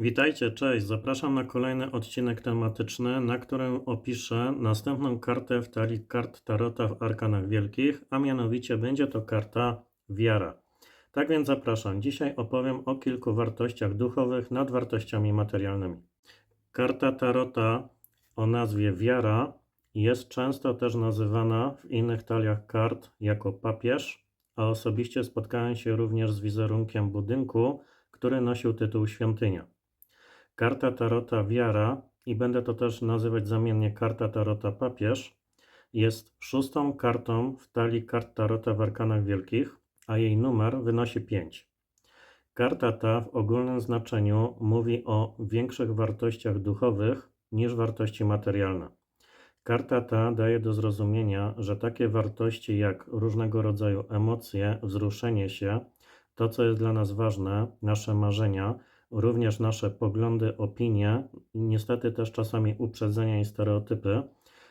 Witajcie, cześć. Zapraszam na kolejny odcinek tematyczny, na którym opiszę następną kartę w talii kart Tarota w Arkanach Wielkich, a mianowicie będzie to karta Wiara. Tak więc zapraszam. Dzisiaj opowiem o kilku wartościach duchowych nad wartościami materialnymi. Karta Tarota o nazwie Wiara jest często też nazywana w innych taliach kart jako papież, a osobiście spotkałem się również z wizerunkiem budynku, który nosił tytuł świątynia. Karta Tarota Wiara, i będę to też nazywać zamiennie karta Tarota Papież, jest szóstą kartą w talii kart Tarota w Arkanach Wielkich, a jej numer wynosi 5. Karta ta w ogólnym znaczeniu mówi o większych wartościach duchowych niż wartości materialne. Karta ta daje do zrozumienia, że takie wartości jak różnego rodzaju emocje, wzruszenie się, to co jest dla nas ważne, nasze marzenia, również nasze poglądy, opinie i niestety też czasami uprzedzenia i stereotypy.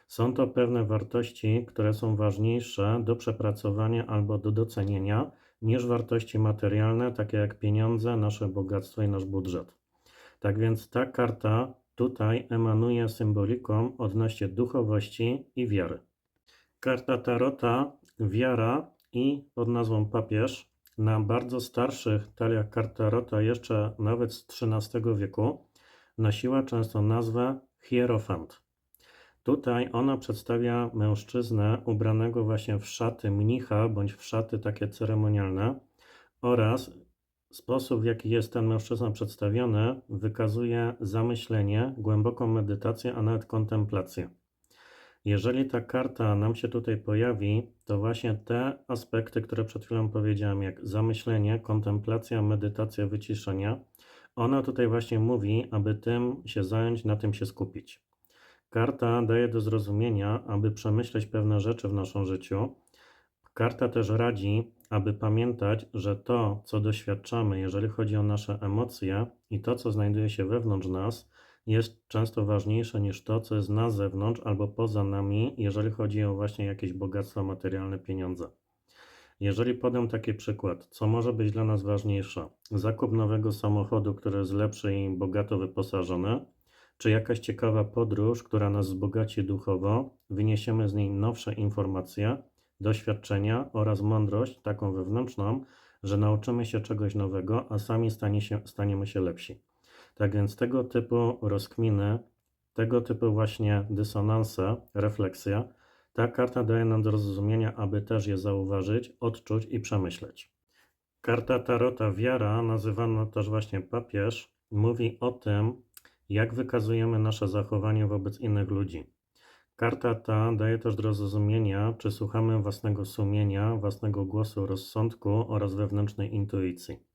Są to pewne wartości, które są ważniejsze do przepracowania albo do docenienia niż wartości materialne, takie jak pieniądze, nasze bogactwo i nasz budżet. Tak więc ta karta tutaj emanuje symboliką odnośnie duchowości i wiary. Karta Tarota, wiara i pod nazwą papież na bardzo starszych taliach kart Tarota, jeszcze nawet z XIII wieku, nosiła często nazwę hierofant. Tutaj ona przedstawia mężczyznę ubranego właśnie w szaty mnicha bądź w szaty takie ceremonialne oraz sposób, w jaki jest ten mężczyzna przedstawiony, wykazuje zamyślenie, głęboką medytację, a nawet kontemplację. Jeżeli ta karta nam się tutaj pojawi, to właśnie te aspekty, które przed chwilą powiedziałem, jak zamyślenie, kontemplacja, medytacja, wyciszenie, ona tutaj właśnie mówi, aby tym się zająć, na tym się skupić. Karta daje do zrozumienia, aby przemyśleć pewne rzeczy w naszym życiu. Karta też radzi, aby pamiętać, że to, co doświadczamy, jeżeli chodzi o nasze emocje i to, co znajduje się wewnątrz nas, jest często ważniejsze niż to, co jest na zewnątrz albo poza nami, jeżeli chodzi o właśnie jakieś bogactwa materialne, pieniądze. Jeżeli podam taki przykład, co może być dla nas ważniejsze? Zakup nowego samochodu, który jest lepszy i bogato wyposażony, czy jakaś ciekawa podróż, która nas wzbogaci duchowo, wyniesiemy z niej nowsze informacje, doświadczenia oraz mądrość, taką wewnętrzną, że nauczymy się czegoś nowego, a sami stanie się, staniemy się lepsi. Tak więc tego typu rozkminy, tego typu właśnie dysonanse, refleksja, ta karta daje nam do zrozumienia, aby też je zauważyć, odczuć i przemyśleć. Karta Tarota Wiara, nazywana też właśnie papież, mówi o tym, jak wykazujemy nasze zachowanie wobec innych ludzi. Karta ta daje też do zrozumienia, czy słuchamy własnego sumienia, własnego głosu rozsądku oraz wewnętrznej intuicji.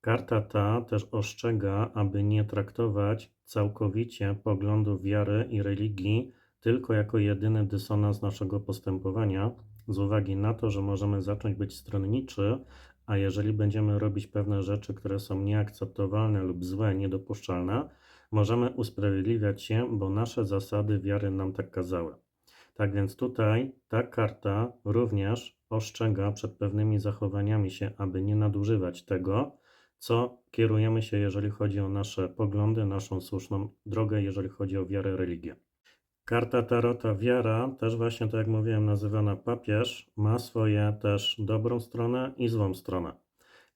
Karta ta też ostrzega, aby nie traktować całkowicie poglądów wiary i religii tylko jako jedyny dysonans naszego postępowania, z uwagi na to, że możemy zacząć być stronniczy, a jeżeli będziemy robić pewne rzeczy, które są nieakceptowalne lub złe, niedopuszczalne, możemy usprawiedliwiać się, bo nasze zasady wiary nam tak kazały. Tak więc tutaj ta karta również ostrzega przed pewnymi zachowaniami się, aby nie nadużywać tego, co kierujemy się, jeżeli chodzi o nasze poglądy, naszą słuszną drogę, jeżeli chodzi o wiarę, religię. Karta Tarota Wiara, też właśnie tak jak mówiłem, nazywana papież, ma swoje też dobrą stronę i złą stronę.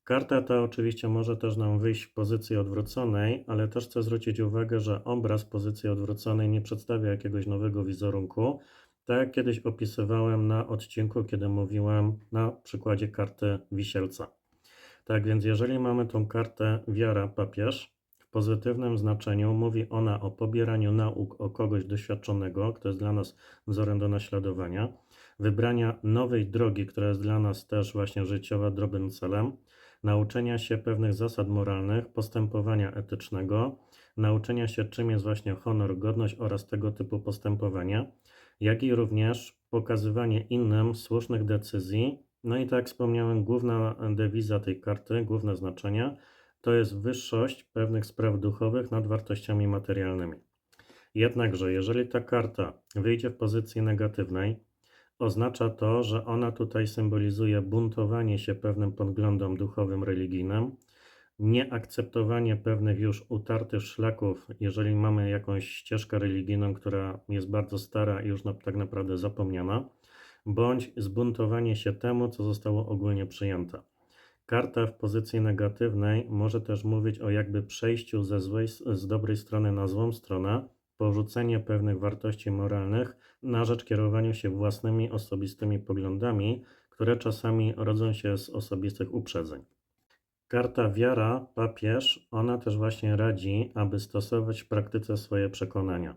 Karta ta oczywiście może też nam wyjść w pozycji odwróconej, ale też chcę zwrócić uwagę, że obraz pozycji odwróconej nie przedstawia jakiegoś nowego wizerunku. Tak jak kiedyś opisywałem na odcinku, kiedy mówiłem na przykładzie karty wisielca. Tak więc, jeżeli mamy tą kartę wiara papież, w pozytywnym znaczeniu mówi ona o pobieraniu nauk o kogoś doświadczonego, kto jest dla nas wzorem do naśladowania, wybrania nowej drogi, która jest dla nas też właśnie życiowa, drobnym celem, nauczenia się pewnych zasad moralnych, postępowania etycznego, nauczenia się czym jest właśnie honor, godność oraz tego typu postępowanie, jak i również pokazywanie innym słusznych decyzji no i tak jak wspomniałem, główna dewiza tej karty, główne znaczenie to jest wyższość pewnych spraw duchowych nad wartościami materialnymi. Jednakże, jeżeli ta karta wyjdzie w pozycji negatywnej, oznacza to, że ona tutaj symbolizuje buntowanie się pewnym poglądom duchowym, religijnym, nieakceptowanie pewnych już utartych szlaków, jeżeli mamy jakąś ścieżkę religijną, która jest bardzo stara i już tak naprawdę zapomniana, bądź zbuntowanie się temu, co zostało ogólnie przyjęte. Karta w pozycji negatywnej może też mówić o jakby przejściu ze złej, z dobrej strony na złą stronę, porzucenie pewnych wartości moralnych na rzecz kierowania się własnymi osobistymi poglądami, które czasami rodzą się z osobistych uprzedzeń. Karta wiara, papież, ona też właśnie radzi, aby stosować w praktyce swoje przekonania.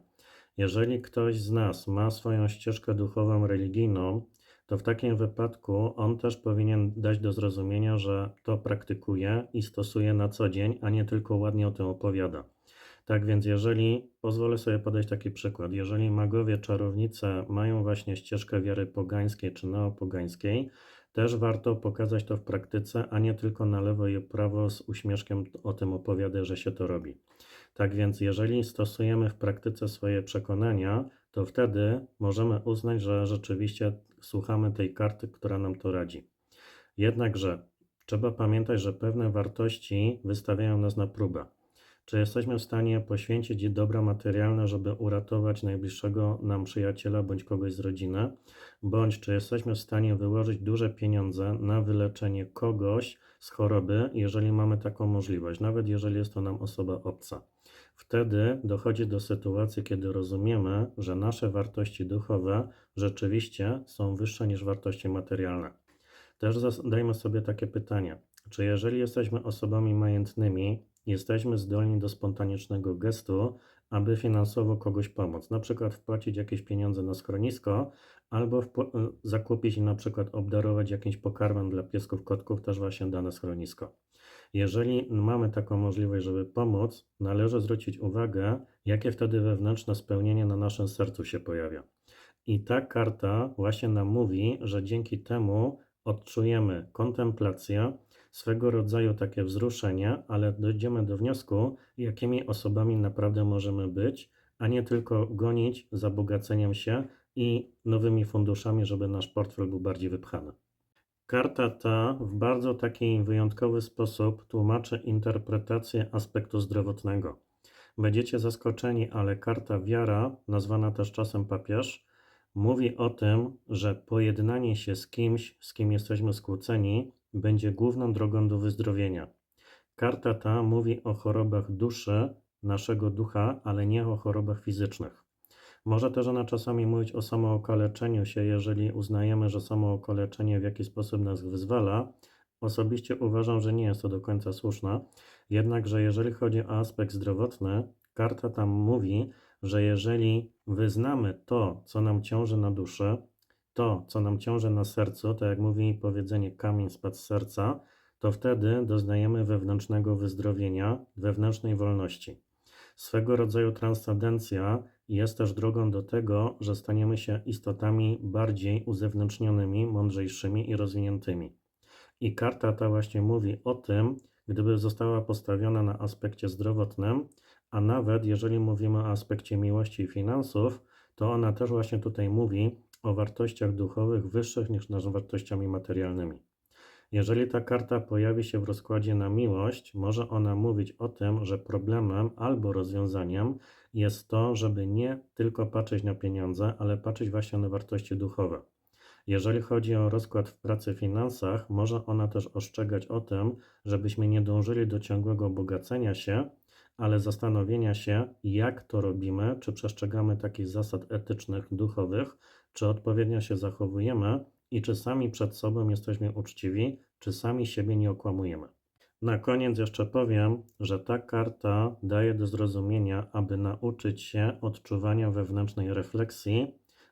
Jeżeli ktoś z nas ma swoją ścieżkę duchową, religijną, to w takim wypadku on też powinien dać do zrozumienia, że to praktykuje i stosuje na co dzień, a nie tylko ładnie o tym opowiada. Tak więc, jeżeli pozwolę sobie podać taki przykład, jeżeli magowie, czarownice mają właśnie ścieżkę wiary pogańskiej czy neopogańskiej, też warto pokazać to w praktyce, a nie tylko na lewo i prawo z uśmieszkiem o tym opowiada, że się to robi. Tak więc, jeżeli stosujemy w praktyce swoje przekonania, to wtedy możemy uznać, że rzeczywiście słuchamy tej karty, która nam to radzi. Jednakże trzeba pamiętać, że pewne wartości wystawiają nas na próbę. Czy jesteśmy w stanie poświęcić dobra materialne, żeby uratować najbliższego nam przyjaciela bądź kogoś z rodziny? Bądź czy jesteśmy w stanie wyłożyć duże pieniądze na wyleczenie kogoś z choroby, jeżeli mamy taką możliwość, nawet jeżeli jest to nam osoba obca? Wtedy dochodzi do sytuacji, kiedy rozumiemy, że nasze wartości duchowe rzeczywiście są wyższe niż wartości materialne. Też zadajmy sobie takie pytanie: czy jeżeli jesteśmy osobami majętnymi, jesteśmy zdolni do spontanicznego gestu, aby finansowo kogoś pomóc, na przykład wpłacić jakieś pieniądze na schronisko, albo zakupić i na przykład obdarować jakimś pokarmem dla piesków, kotków, też właśnie dane schronisko. Jeżeli mamy taką możliwość, żeby pomóc, należy zwrócić uwagę, jakie wtedy wewnętrzne spełnienie na naszym sercu się pojawia. I ta karta właśnie nam mówi, że dzięki temu odczujemy kontemplację, swego rodzaju takie wzruszenie, ale dojdziemy do wniosku, jakimi osobami naprawdę możemy być, a nie tylko gonić za bogaceniem się i nowymi funduszami, żeby nasz portfel był bardziej wypchany. Karta ta w bardzo taki wyjątkowy sposób tłumaczy interpretację aspektu zdrowotnego. Będziecie zaskoczeni, ale karta wiara, nazwana też czasem papież, mówi o tym, że pojednanie się z kimś, z kim jesteśmy skłóceni, będzie główną drogą do wyzdrowienia. Karta ta mówi o chorobach duszy, naszego ducha, ale nie o chorobach fizycznych. Może też ona czasami mówić o samookaleczeniu się, jeżeli uznajemy, że samookaleczenie w jakiś sposób nas wyzwala. Osobiście uważam, że nie jest to do końca słuszne. Jednakże jeżeli chodzi o aspekt zdrowotny, karta tam mówi, że jeżeli wyznamy to, co nam ciąży na duszy, to, co nam ciąży na sercu, to jak mówi powiedzenie kamień spadł z serca, to wtedy doznajemy wewnętrznego wyzdrowienia, wewnętrznej wolności. Swego rodzaju transcendencja jest też drogą do tego, że staniemy się istotami bardziej uzewnętrznionymi, mądrzejszymi i rozwiniętymi. I karta ta właśnie mówi o tym, gdyby została postawiona na aspekcie zdrowotnym, a nawet jeżeli mówimy o aspekcie miłości i finansów, to ona też właśnie tutaj mówi o wartościach duchowych wyższych niż nad wartościami materialnymi. Jeżeli ta karta pojawi się w rozkładzie na miłość, może ona mówić o tym, że problemem albo rozwiązaniem jest to, żeby nie tylko patrzeć na pieniądze, ale patrzeć właśnie na wartości duchowe. Jeżeli chodzi o rozkład w pracy finansach, może ona też ostrzegać o tym, żebyśmy nie dążyli do ciągłego bogacenia się, ale zastanowienia się, jak to robimy, czy przestrzegamy takich zasad etycznych, duchowych, czy odpowiednio się zachowujemy i czy sami przed sobą jesteśmy uczciwi, czy sami siebie nie okłamujemy. Na koniec jeszcze powiem, że ta karta daje do zrozumienia, aby nauczyć się odczuwania wewnętrznej refleksji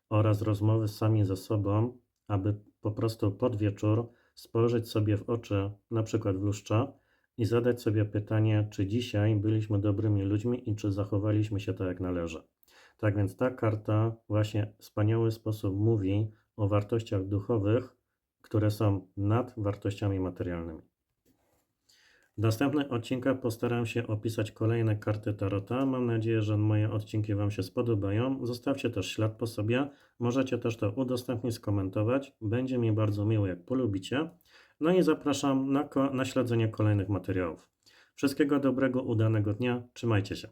oraz rozmowy sami ze sobą, aby po prostu pod wieczór spojrzeć sobie w oczy, na przykład w lustrze, i zadać sobie pytanie, czy dzisiaj byliśmy dobrymi ludźmi i czy zachowaliśmy się tak, jak należy. Tak więc ta karta właśnie w wspaniały sposób mówi o wartościach duchowych, które są nad wartościami materialnymi. W następnych odcinkach postaram się opisać kolejne karty Tarota. Mam nadzieję, że moje odcinki Wam się spodobają. Zostawcie też ślad po sobie. Możecie też to udostępnić, skomentować. Będzie mi bardzo miło, jak polubicie. No i zapraszam na, na śledzenie kolejnych materiałów. Wszystkiego dobrego, udanego dnia. Trzymajcie się.